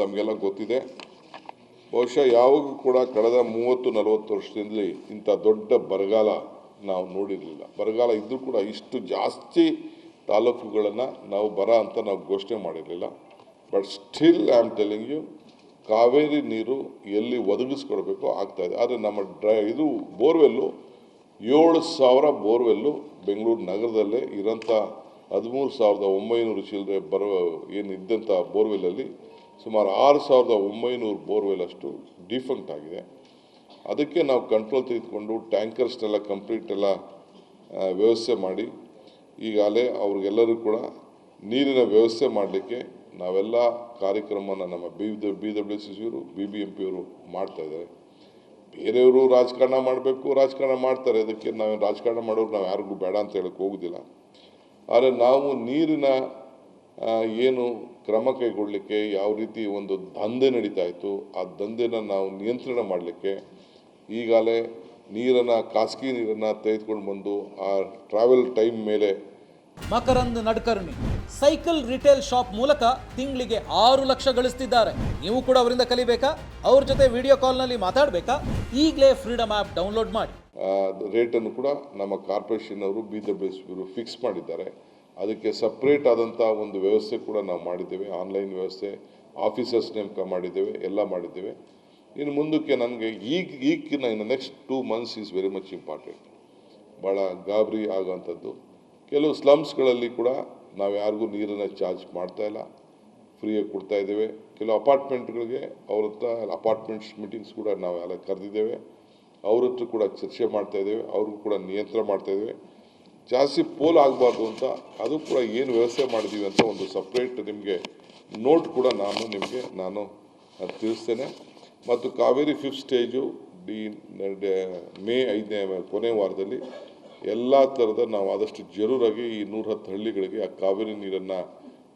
ತಮಗೆಲ್ಲ ಗೊತ್ತಿದೆ. ಬಹುಶಃ ಯಾವಾಗೂ ಕೂಡ ಕಳೆದ ಮೂವತ್ತು, ನಲವತ್ತು ವರ್ಷದಿಂದಲೇ ಇಂಥ ದೊಡ್ಡ ಬರಗಾಲ ನಾವು ನೋಡಿರಲಿಲ್ಲ. ಬರಗಾಲ ಇದ್ದರೂ ಕೂಡ ಇಷ್ಟು ಜಾಸ್ತಿ ತಾಲೂಕುಗಳನ್ನು ನಾವು ಬರ ಅಂತ ನಾವು ಘೋಷಣೆ ಮಾಡಿರಲಿಲ್ಲ. But still I am telling you Kaveri ನೀರು ಎಲ್ಲಿ ಒದಗಿಸ್ಕೊಡ್ಬೇಕು ಇದೆ. ಆದರೆ ನಮ್ಮ ಡ್ರೈ, ಇದು ಬೋರ್ವೆಲ್ಲು, ಏಳು ಸಾವಿರ ಬೋರ್ವೆಲ್ಲು ಬೆಂಗಳೂರು ನಗರದಲ್ಲೇ ಇರೋಂಥ ಹದಿಮೂರು ಸಾವಿರದ ಒಂಬೈನೂರು ಚಿಲ್ಲರೆ ಬರೋ ಏನು ಇದ್ದಂಥ ಬೋರ್ವೆಲ್ಲಲ್ಲಿ ಸುಮಾರು ಆರು ಸಾವಿರದ ಒಂಬೈನೂರು ಬೋರ್ವೆಲ್ ಅಷ್ಟು ಡಿಫಂಕ್ಟ್ ಆಗಿದೆ. ಅದಕ್ಕೆ ನಾವು ಕಂಟ್ರೋಲ್ ತೆಗೆದುಕೊಂಡು ಟ್ಯಾಂಕರ್ಸ್ನೆಲ್ಲ ಕಂಪ್ಲೀಟ್ ಎಲ್ಲ ವ್ಯವಸ್ಥೆ ಮಾಡಿ, ಈಗಾಗಲೇ ಅವ್ರಿಗೆಲ್ಲರೂ ಕೂಡ ನೀರಿನ ವ್ಯವಸ್ಥೆ ಮಾಡಲಿಕ್ಕೆ ನಾವೆಲ್ಲ ಕಾರ್ಯಕ್ರಮನ ನಮ್ಮ ಬಿ ಬಿ ಡಬ್ಲ್ಯೂ ಸಿ ಸಿಯವರು ಬಿ ಬಿ ಎಂ ಪಿಯವರು ಮಾಡ್ತಾಯಿದ್ದಾರೆ ಬೇರೆಯವರು ರಾಜಕಾರಣ ಮಾಡಬೇಕು, ರಾಜಕಾರಣ ಮಾಡ್ತಾರೆ. ಅದಕ್ಕೆ ನಾವು ರಾಜಕಾರಣ ಮಾಡೋರು ನಾವು ಯಾರಿಗೂ ಬೇಡ ಅಂತ ಹೇಳಕ್ಕೆ ಹೋಗೋದಿಲ್ಲ. ಆದರೆ ನಾವು ನೀರಿನ ಏನು ಕ್ರಮ ಕೈಗೊಳ್ಳಲಿಕ್ಕೆ ಯಾವ ರೀತಿ ಒಂದು ದಂಧೆ ನಡೀತಾ ಇತ್ತು ಆ ದಂಧೆನ ನಾವು ನಿಯಂತ್ರಣ ಮಾಡಲಿಕ್ಕೆ ಈಗಾಗಲೇ ನೀರನ್ನು ಖಾಸಗಿ ನೀರನ್ನು ತೆಗೆದುಕೊಂಡು ಬಂದು ಆ ಟ್ರಾವೆಲ್ ಟೈಮ್ ಮೇಲೆ Makarand Nadkarni cycle retail shop ಮೂಲಕ ತಿಂಗಳಿಗೆ ಆರು ಲಕ್ಷ ಗಳಿಸ್ತಿದ್ದಾರೆ. ನೀವು ಕೂಡ ಅವರಿಂದ ಕಲಿಬೇಕಾ? ಅವ್ರ ಜೊತೆ ವಿಡಿಯೋ ಕಾಲ್ನಲ್ಲಿ ಮಾತಾಡಬೇಕಾ? ಈಗಲೇ ಫ್ರೀಡಮ್ ಆ್ಯಪ್ ಡೌನ್ಲೋಡ್ ಮಾಡಿ. ರೇಟನ್ನು ಕೂಡ ನಮ್ಮ ಕಾರ್ಪೊರೇಷನ್ ಅವರು ಬಿ ಡಬ್ಲ್ಯೂ ಎಸ್ ಫಿಕ್ಸ್ ಮಾಡಿದ್ದಾರೆ. ಅದಕ್ಕೆ ಸಪ್ರೇಟ್ ಆದಂಥ ಒಂದು ವ್ಯವಸ್ಥೆ ಕೂಡ ನಾವು ಮಾಡಿದ್ದೇವೆ. ಆನ್ಲೈನ್ ವ್ಯವಸ್ಥೆ ಆಫೀಸರ್ಸ್ ನೇಮಕ ಮಾಡಿದ್ದೇವೆ, ಎಲ್ಲ ಮಾಡಿದ್ದೇವೆ. ಇನ್ನು ಮುಂದಕ್ಕೆ ನನಗೆ ಈಗ, ಈಗಿನ, ಇನ್ನು next two months is very much important ಭಾಳ ಗಾಬರಿ ಆಗೋವಂಥದ್ದು. ಕೆಲವು ಸ್ಲಮ್ಸ್ಗಳಲ್ಲಿ ಕೂಡ ನಾವು ಯಾರಿಗೂ ನೀರನ್ನು ಚಾರ್ಜ್ ಮಾಡ್ತಾ ಇಲ್ಲ. ಫ್ರೀಯಾಗಿ ಕೊಡ್ತಾ ಇದ್ದೇವೆ. ಕೆಲವು ಅಪಾರ್ಟ್ಮೆಂಟ್ಗಳಿಗೆ ಅವ್ರ ಹತ್ರ ಅಪಾರ್ಟ್ಮೆಂಟ್ಸ್ ಮೀಟಿಂಗ್ಸ್ ಕೂಡ ನಾವು ಎಲ್ಲ ಕರೆದಿದ್ದೇವೆ. ಅವ್ರ ಹತ್ರ ಕೂಡ ಚರ್ಚೆ ಮಾಡ್ತಾ ಇದ್ದೇವೆ. ಅವ್ರಿಗೂ ಕೂಡ ನಿಯಂತ್ರಣ ಮಾಡ್ತಾ ಇದ್ದೇವೆ. ಜಾಸ್ತಿ ಪೋಲ್ ಆಗಬಾರ್ದು ಅಂತ ಅದು ಕೂಡ ಏನು ವ್ಯವಸ್ಥೆ ಮಾಡಿದ್ದೀವಿ ಅಂತ ಒಂದು ಸಪ್ರೇಟ್ ನಿಮಗೆ ನೋಟ್ ಕೂಡ ನಾನು ನಿಮಗೆ ನಾನು ತಿಳಿಸ್ತೇನೆ. ಮತ್ತು Kaveri fifth stage the May ಐದನೇ, ಕೊನೆ ವಾರದಲ್ಲಿ ಎಲ್ಲ ಥರದ ನಾವು ಆದಷ್ಟು ಜರೂರಾಗಿ ಈ ನೂರ ಹತ್ತು ಹಳ್ಳಿಗಳಿಗೆ ಆ ಕಾವೇರಿ ನೀರನ್ನು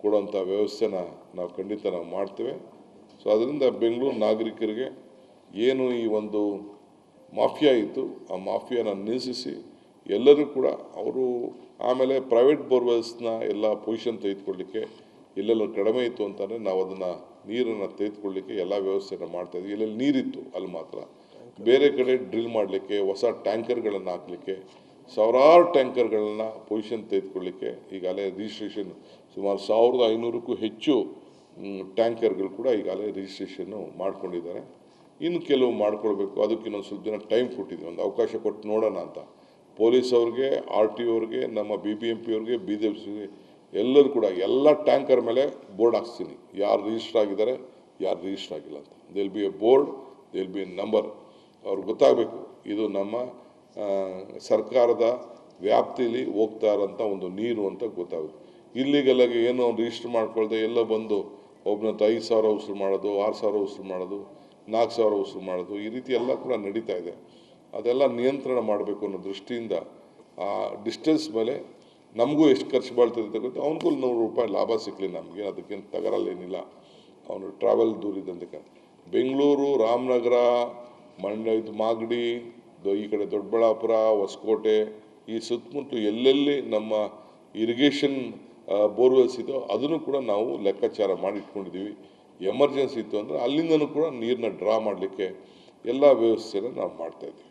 ಕೊಡುವಂಥ ವ್ಯವಸ್ಥೆನ ನಾವು ಖಂಡಿತ ನಾವು ಮಾಡ್ತೇವೆ. ಸೊ ಅದರಿಂದ ಬೆಂಗಳೂರು ನಾಗರಿಕರಿಗೆ ಏನು ಈ ಒಂದು ಮಾಫಿಯಾ ಇತ್ತು, ಆ ಮಾಫಿಯಾನ ನಿಲ್ಲಿಸಿ ಎಲ್ಲರೂ ಕೂಡ ಅವರು ಆಮೇಲೆ ಪ್ರೈವೇಟ್ ಬೋರ್ವೆಲ್ಸ್ನ ಎಲ್ಲ ಪೊಸಿಷನ್ ತೆಗೆದುಕೊಳ್ಳಿಕ್ಕೆ ಎಲ್ಲೆಲ್ಲ ಕಡಿಮೆ ಇತ್ತು ಅಂತಂದರೆ ನಾವು ಅದನ್ನು ನೀರನ್ನು ತೆಗೆದುಕೊಳ್ಳಿಕ್ಕೆ ಎಲ್ಲ ವ್ಯವಸ್ಥೆಯನ್ನು ಮಾಡ್ತಾ ಇದ್ವಿ. ಎಲ್ಲೆಲ್ಲಿ ನೀರಿತ್ತು ಅಲ್ಲಿ ಮಾತ್ರ. ಬೇರೆ ಕಡೆ ಡ್ರಿಲ್ ಮಾಡಲಿಕ್ಕೆ, ಹೊಸ ಟ್ಯಾಂಕರ್ಗಳನ್ನು ಹಾಕಲಿಕ್ಕೆ, ಸಾವಿರಾರು ಟ್ಯಾಂಕರ್ಗಳನ್ನ ಪೊಸಿಷನ್ ತೆಗೆದುಕೊಳ್ಳಿಕ್ಕೆ ಈಗಾಗಲೇ ರಿಜಿಸ್ಟ್ರೇಷನ್ ಸುಮಾರು ಸಾವಿರದ ಐನೂರಕ್ಕೂ ಹೆಚ್ಚು ಟ್ಯಾಂಕರ್ಗಳು ಕೂಡ ಈಗಾಗಲೇ ರಿಜಿಸ್ಟ್ರೇಷನ್ನು ಮಾಡ್ಕೊಂಡಿದ್ದಾರೆ. ಇನ್ನು ಕೆಲವು ಮಾಡಿಕೊಳ್ಬೇಕು. ಅದಕ್ಕೆ ಇನ್ನೊಂದು ಸ್ವಲ್ಪ ದಿನ ಟೈಮ್ ಕೊಟ್ಟಿದ್ದೀವಿ. ಒಂದು ಅವಕಾಶ ಕೊಟ್ಟು ನೋಡೋಣ ಅಂತ. ಪೊಲೀಸ್ ಅವ್ರಿಗೆ, ಆರ್ ಟಿ ಅವ್ರಿಗೆ, ನಮ್ಮ ಬಿ ಬಿ ಎಂ ಪಿ ಅವ್ರಿಗೆ, ಬಿ ಜೆ ಪಿ ಎಲ್ಲರೂ ಕೂಡ, ಎಲ್ಲ ಟ್ಯಾಂಕರ್ ಮೇಲೆ ಬೋರ್ಡ್ ಹಾಕ್ಸ್ತೀನಿ. ಯಾರು ರಿಜಿಸ್ಟರ್ ಆಗಿದ್ದಾರೆ, ಯಾರು ರಿಜಿಸ್ಟರ್ ಆಗಿಲ್ಲ ಅಂತ. ದೇಲ್ ಬಿ ಎ ಬೋರ್ಡ್ ದೇಲ್ ಬಿ ಎ ನಂಬರ್ ಅವ್ರಿಗೆ ಗೊತ್ತಾಗಬೇಕು, ಇದು ನಮ್ಮ ಸರ್ಕಾರದ ವ್ಯಾಪ್ತಿಯಲ್ಲಿ ಹೋಗ್ತಾ ಇರೋಂಥ ಒಂದು ನೀರು ಅಂತ ಗೊತ್ತಾಗುತ್ತೆ. ಇಲ್ಲಿಗೆಲ್ಲಾಗಿ ಏನೋ ರಿಜಿಸ್ಟರ್ ಮಾಡ್ಕೊಳ್ದೆ, ಎಲ್ಲ ಬಂದು ಒಬ್ಬನಂತ ಐದು ಸಾವಿರ ಉಸಿರು ಮಾಡೋದು, ಆರು ಸಾವಿರ ಉಸಿರು ಮಾಡೋದು, ನಾಲ್ಕು ಸಾವಿರ ಉಸಿರು ಮಾಡೋದು, ಈ ರೀತಿ ಎಲ್ಲ ಕೂಡ ನಡೀತಾ ಇದೆ. ಅದೆಲ್ಲ ನಿಯಂತ್ರಣ ಮಾಡಬೇಕು ಅನ್ನೋ ದೃಷ್ಟಿಯಿಂದ ಆ ಡಿಸ್ಟೆನ್ಸ್ ಮೇಲೆ ನಮಗೂ ಎಷ್ಟು ಖರ್ಚು ಬಾಳ್ತದೆ ಅಂತ ಗೊತ್ತು. ಅವನಿಗೂ ನೂರು ರೂಪಾಯಿ ಲಾಭ ಸಿಕ್ಕಲಿ ನಮಗೆ. ಅದಕ್ಕೇನು ತಗರಲ್ಲೇನಿಲ್ಲ ಅವನು ಟ್ರಾವೆಲ್ ದೂರ ಇದ್ದಂತಕ್ಕೆ ಬೆಂಗಳೂರು, ರಾಮನಗರ ಮಂಡ್ಯ ಇದು ಮಾಗಡಿ ಈ ಕಡೆ ದೊಡ್ಡಬಳ್ಳಾಪುರ, ಹೊಸಕೋಟೆ, ಈ ಸುತ್ತಮುತ್ತ ಎಲ್ಲೆಲ್ಲಿ ನಮ್ಮ ಇರಿಗೇಷನ್ ಬೋರ್ವೆಲ್ಸ್ ಇದೋ ಅದನ್ನು ಕೂಡ ನಾವು ಲೆಕ್ಕಾಚಾರ ಮಾಡಿ ಇಟ್ಕೊಂಡಿದ್ದೀವಿ ಎಮರ್ಜೆನ್ಸಿ ಇತ್ತು ಅಂದರೆ ಅಲ್ಲಿಂದನೂ ಕೂಡ ನೀರನ್ನ ಡ್ರಾ ಮಾಡಲಿಕ್ಕೆ ಎಲ್ಲ ವ್ಯವಸ್ಥೆನ ನಾವು ಮಾಡ್ತಾ ಇದ್ದೀವಿ.